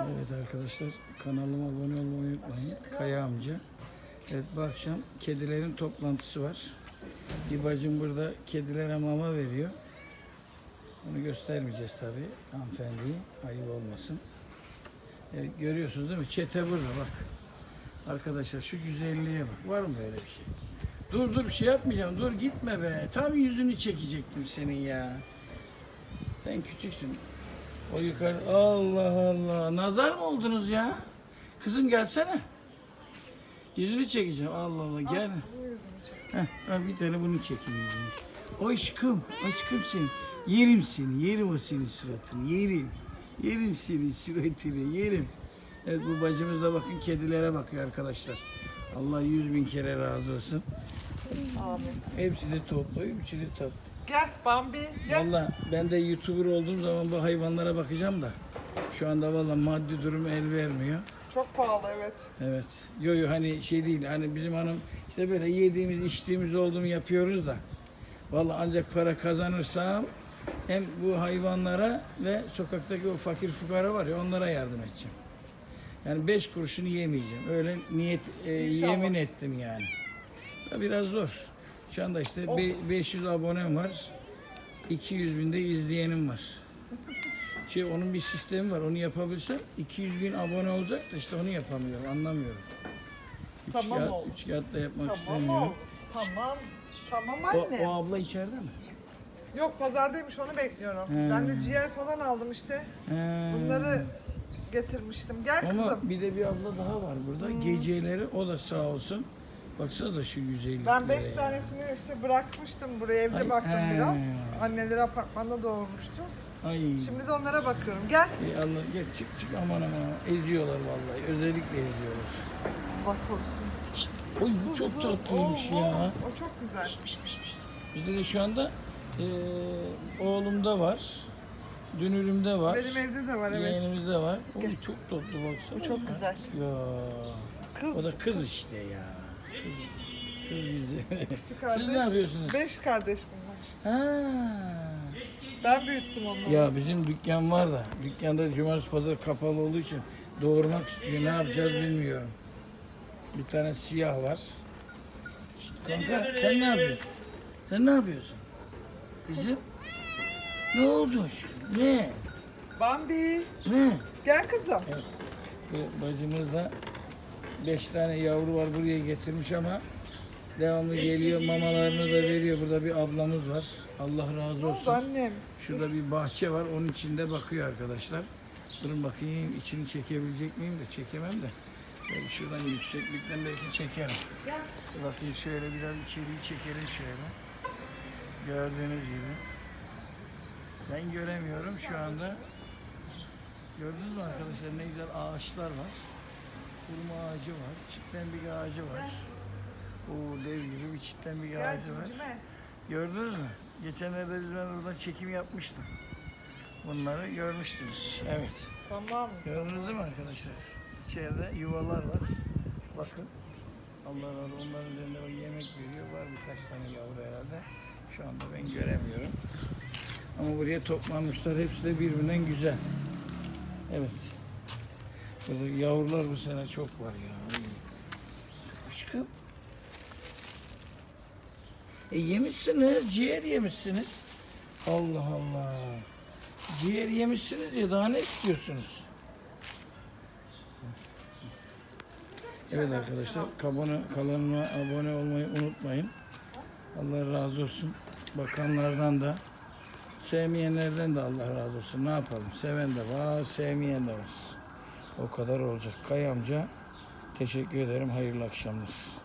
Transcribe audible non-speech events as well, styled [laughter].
Evet arkadaşlar kanalıma abone olmayı unutmayın. Kaya amca. Evet bu akşam kedilerin toplantısı var. Bir bacım burada kedilere mama veriyor. Onu göstermeyeceğiz tabii hanımefendiyi. Ayıp olmasın. Evet, görüyorsunuz değil mi? Çete burada bak. Arkadaşlar şu güzelliğe bak. Var mı öyle bir şey? Dur dur bir şey yapmayacağım. Dur gitme be. Tam yüzünü çekecektim senin ya. Sen küçüksün. O yukarı Allah Allah. Nazar mı oldunuz ya? Kızım gelsene. Yüzünü çekeceğim. Allah Allah gel. Heh, al bir tane bunu çekeyim yüzünü. Aşkım, aşkım senin. Yerim seni, yerim o senin suratını, yerim. Yerim senin suratını, yerim. Evet bu bacımız da bakın kedilere bakıyor arkadaşlar. Allah yüz bin kere razı olsun. Amin. Hepsi de toplu, hepsi de tatlı. Gel Bambi gel. Valla ben de YouTuber olduğum zaman bu hayvanlara bakacağım da şu anda valla maddi durum el vermiyor. Çok pahalı evet. Evet. Yo yo hani şey değil hani bizim hanım işte böyle yediğimiz içtiğimiz olduğunu yapıyoruz da valla ancak para kazanırsam hem bu hayvanlara ve sokaktaki o fakir fukara var ya onlara yardım edeceğim. Yani beş kuruşunu yemeyeceğim. Öyle niyet e, İnşallah. yemin ettim yani. Ya Biraz zor. Şu anda işte Oh. be- 500 abonem var. 200 binde izleyenim var. Şey onun bir sistemi var. Onu yapabilsem 200 bin abone olacak da işte onu yapamıyorum. Anlamıyorum. Üç Tamam kağıt, oğlum. üç kağıtla yapmak Tamam istemiyorum. oğlum. Tamam. Tamam O, anne. o abla içeride mi? Yok pazardaymış onu bekliyorum. He. Ben de ciğer falan aldım işte. He. Bunları getirmiştim. Gel Ama kızım. bir de bir abla daha var burada. Geceleri o da sağ olsun. Baksana da şu güzelliklere. Ben beş ya. tanesini işte bırakmıştım buraya evde Ay, baktım he. biraz. Anneleri apartmanda doğurmuştu. Ay. Şimdi de onlara bakıyorum. Gel. Ey Allah gel çık çık aman aman eziyorlar vallahi özellikle eziyorlar. Allah korusun. Oy bu çok tatlıymış Oo, ya. O çok güzel. Bizde de şu anda eee oğlumda var. Dünürümde var. Benim evde de var evet. Yeğenimizde var. O Gel. çok tatlı baksana. Bu çok ya. güzel. Ya. Kız, O da kız işte ya. Güzel. ikisi kardeş. [laughs] Siz ne yapıyorsunuz? Beş kardeş bunlar. Ha. Ben büyüttüm onları. Ya bizim dükkan var da dükkanda cumartesi pazar kapalı olduğu için doğurmak istiyor. Ne yapacağız bilmiyorum. Bir tane siyah var. Şşt, kanka sen ne yapıyorsun? Sen ne yapıyorsun? Kızım? Ne oldu aşkım? Ne? Bambi. Ne? Gel kızım. Bu bacımız da beş tane yavru var buraya getirmiş ama devamlı geliyor mamalarını da veriyor. Burada bir ablamız var. Allah razı olsun. annem? Şurada bir bahçe var. Onun içinde bakıyor arkadaşlar. Durun bakayım içini çekebilecek miyim de çekemem de. Böyle şuradan yükseklikten belki çekerim. Bakayım şöyle biraz içeriği çekelim şöyle. Gördüğünüz gibi. Ben göremiyorum şu anda. Gördünüz mü arkadaşlar ne güzel ağaçlar var. Hurma ağacı var. Çitlenbik ağacı var. O dev gibi bir çitlenbik ağacı var. Gördünüz mü? Geçenlerde biz ben burada çekim yapmıştım. Bunları görmüştünüz. Evet. Tamam. Gördünüz mi arkadaşlar? İçeride yuvalar var. Bakın. Allah razı. Onların üzerinde yemek veriyor. Var birkaç tane yavru herhalde. Şu anda ben göremiyorum. Ama buraya toplanmışlar. Hepsi de birbirinden güzel. Evet. Burada yavrular bu sene çok var ya. Aşkım. E yemişsiniz, ciğer yemişsiniz. Allah Allah. Ciğer yemişsiniz ya daha ne istiyorsunuz? Evet arkadaşlar kabana, kanalıma abone olmayı unutmayın. Allah razı olsun. Bakanlardan da sevmeyenlerden de Allah razı olsun. Ne yapalım? Seven de var, sevmeyen de var. O kadar olacak. Kay amca teşekkür ederim. Hayırlı akşamlar.